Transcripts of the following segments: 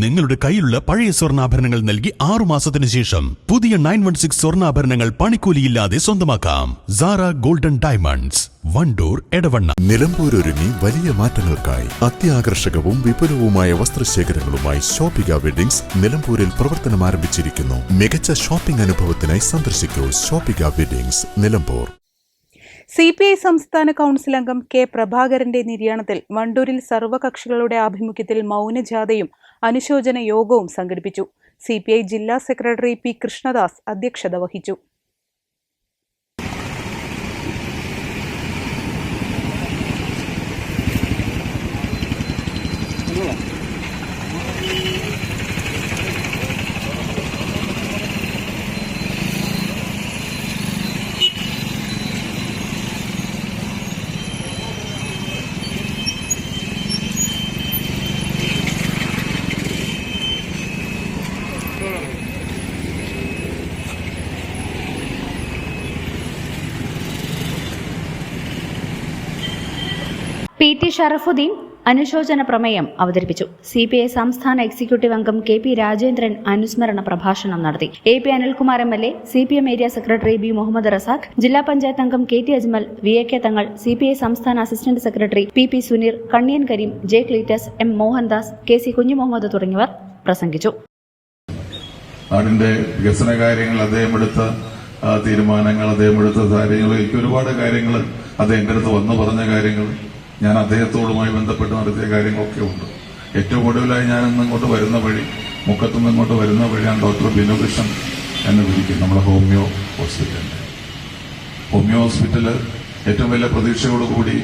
നിങ്ങളുടെ കയ്യിലുള്ള പഴയ സ്വർണാഭരണങ്ങൾ നൽകി ആറു മാസത്തിന് ശേഷം പുതിയ നയൻ വൺ സിക്സ് സ്വർണാഭരണങ്ങൾ പണിക്കൂലിയില്ലാതെ സ്വന്തമാക്കാം. Sara golden diamonds Vandoor Edavanna. നിലമ്പൂരൊരുങ്ങി വലിയ മാറ്റങ്ങൾക്കായി അത്യാകർഷകവും വിപുലവുമായ വസ്ത്രശേഖരങ്ങളുമായി ഷോപ്പിക വെഡിങ്സ് നിലമ്പൂരിൽ പ്രവർത്തനം ആരംഭിച്ചിരിക്കുന്നു മികച്ച ഷോപ്പിംഗ് അനുഭവത്തിനായി സന്ദർശിക്കൂ Shoppika weddings Nilambur. C P I സംസ്ഥാന കൗൺസിൽ അംഗം കെ പ്രഭാകരന്റെ നിര്യാണത്തിൽ വണ്ടൂരിൽ സർവകക്ഷികളുടെ ആഭിമുഖ്യത്തിൽ മൗനജാഥയും അനുശോചന യോഗവും സംഘടിപ്പിച്ചു. സി ജില്ലാ സെക്രട്ടറി പി കൃഷ്ണദാസ് അധ്യക്ഷത വഹിച്ചു. പി ടി ഷറഫുദ്ദീൻ അനുശോചന പ്രമേയം അവതരിപ്പിച്ചു. സി പി ഐ സംസ്ഥാന എക്സിക്യൂട്ടീവ് അംഗം കെ പി രാജേന്ദ്രൻ അനുസ്മരണ പ്രഭാഷണം നടത്തി. A P Anilkumar M L A C P M area secretary B Muhammad Razak ജില്ലാ പഞ്ചായത്ത് അംഗം K T Ajmal V A K Thangal C P I സംസ്ഥാന assistant secretary P P Suneer Kanniyan Kareem J Cleetus M Mohandas K C Kunjumuhammad തുടങ്ങിയവർ പ്രസംഗിച്ചു. വികസന കാര്യങ്ങൾ അദ്ദേഹം എടുത്ത തീരുമാനങ്ങൾ അദ്ദേഹം എടുത്ത കാര്യങ്ങൾ എനിക്ക് ഒരുപാട് കാര്യങ്ങൾ അദ്ദേഹം അടുത്ത് വന്നു പറഞ്ഞ കാര്യങ്ങൾ. ഞാൻ അദ്ദേഹത്തോടുമായി ബന്ധപ്പെട്ട് നടത്തിയ കാര്യങ്ങളൊക്കെ ഉണ്ട്. ഏറ്റവും ഒടുവിലായി ഞാൻ ഇന്നിങ്ങോട്ട് വരുന്ന വഴി മുക്കത്തുനിന്ന് ഇങ്ങോട്ട് വരുന്ന വഴിയാണ് ഡോക്ടർ ബിനുകൃഷ്ണൻ എന്ന് വിളിക്കും നമ്മുടെ ഹോമിയോ ഹോസ്പിറ്റലിന്റെ ഹോമിയോ ഹോസ്പിറ്റൽ ഏറ്റവും വലിയ പ്രതീക്ഷയോടുകൂടി കൂടി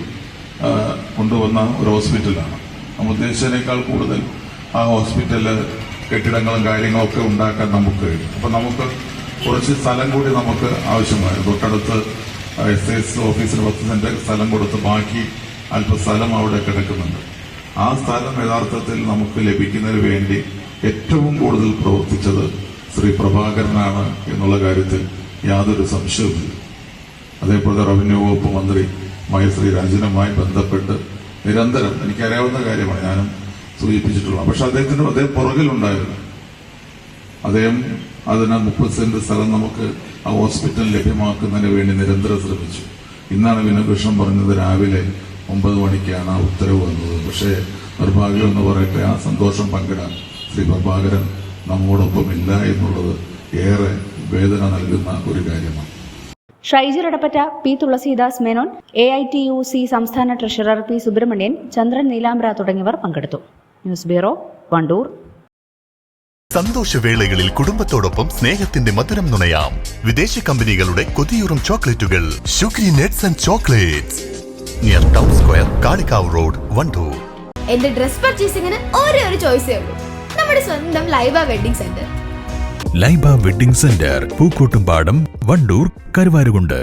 കൊണ്ടുവന്ന ഒരു ഹോസ്പിറ്റലാണ്. നമ്മൾ ഉദ്ദേശിച്ചതിനേക്കാൾ കൂടുതൽ ആ ഹോസ്പിറ്റൽ കെട്ടിടങ്ങളും കാര്യങ്ങളും ഒക്കെ ഉണ്ടാക്കാൻ നമുക്ക് കഴിയും. അപ്പൊ നമുക്ക് കുറച്ച് സ്ഥലം കൂടി നമുക്ക് ആവശ്യമായിരുന്നു. തൊട്ടടുത്ത് എസ് എസ് ഓഫീസിന് പത്ത് സെന്റ് സ്ഥലം കൊടുത്ത് ബാക്കി അല്പ സ്ഥലം അവിടെ കിടക്കുന്നുണ്ട്. ആ സ്ഥലം യഥാർത്ഥത്തിൽ നമുക്ക് ലഭിക്കുന്നതിന് വേണ്ടി ഏറ്റവും കൂടുതൽ പ്രവർത്തിച്ചത് ശ്രീ പ്രഭാകരനാണ് എന്നുള്ള കാര്യത്തിൽ യാതൊരു സംശയവുമില്ല. അതേപോലെ റവന്യൂ വകുപ്പ് മന്ത്രി മായ ശ്രീ രാജനുമായി ബന്ധപ്പെട്ട് നിരന്തരം എനിക്കറിയാവുന്ന കാര്യമാണ് ഞാനും സൂചിപ്പിച്ചിട്ടുള്ളത്. പക്ഷെ അദ്ദേഹത്തിന് അദ്ദേഹം പുറകിലുണ്ടായിരുന്നു. അദ്ദേഹം അതിന് മുപ്പത് സെന്റ് സ്ഥലം നമുക്ക് ആ ഹോസ്പിറ്റൽ ലഭ്യമാക്കുന്നതിന് വേണ്ടി നിരന്തരം ശ്രമിച്ചു. ഇന്നാണ് വിനകൃഷ്ണൻ പറഞ്ഞത് രാവിലെ ഒമ്പത് മണിക്കാണ് ആ ഉത്തരവ് വന്നത്. പക്ഷേ നിർഭാഗ്യം എന്ന് പറയട്ടെ ആ സന്തോഷം പങ്കിടാൻ ശ്രീ പ്രഭാകരൻ നമ്മോടൊപ്പം ഇല്ല എന്നുള്ളത് ഏറെ വേദന നൽകുന്ന ഒരു കാര്യമാണ്. Shaijar Edappatta P Thulasidas Menon A I T U C സംസ്ഥാന ട്രഷറർ പി സുബ്രഹ്മണ്യൻ ചന്ദ്രൻ നീലാംബ്ര തുടങ്ങിയവർ പങ്കെടുത്തു. News bureau Vandoor. സന്തോഷവേളകളിൽ കുടുംബത്തോടൊപ്പം സ്നേഹത്തിന്റെ മധുരം നുണയാം. വിദേശ കമ്പനികളുടെ കൊതിയൂറും ചോക്ലേറ്റുകൾ nets and chocolates. Near town square Kalikavu road Vandoor എന്റെ ഡ്രസ് പർച്ചേസിംഗിന് ഒരേ ഒരു ചോയ്സേ ഉള്ളൂ. നമ്മുടെ സ്വന്തം Laiba wedding centre Laiba wedding centre Pookkottumpadam Vandoor Karuvarakundu.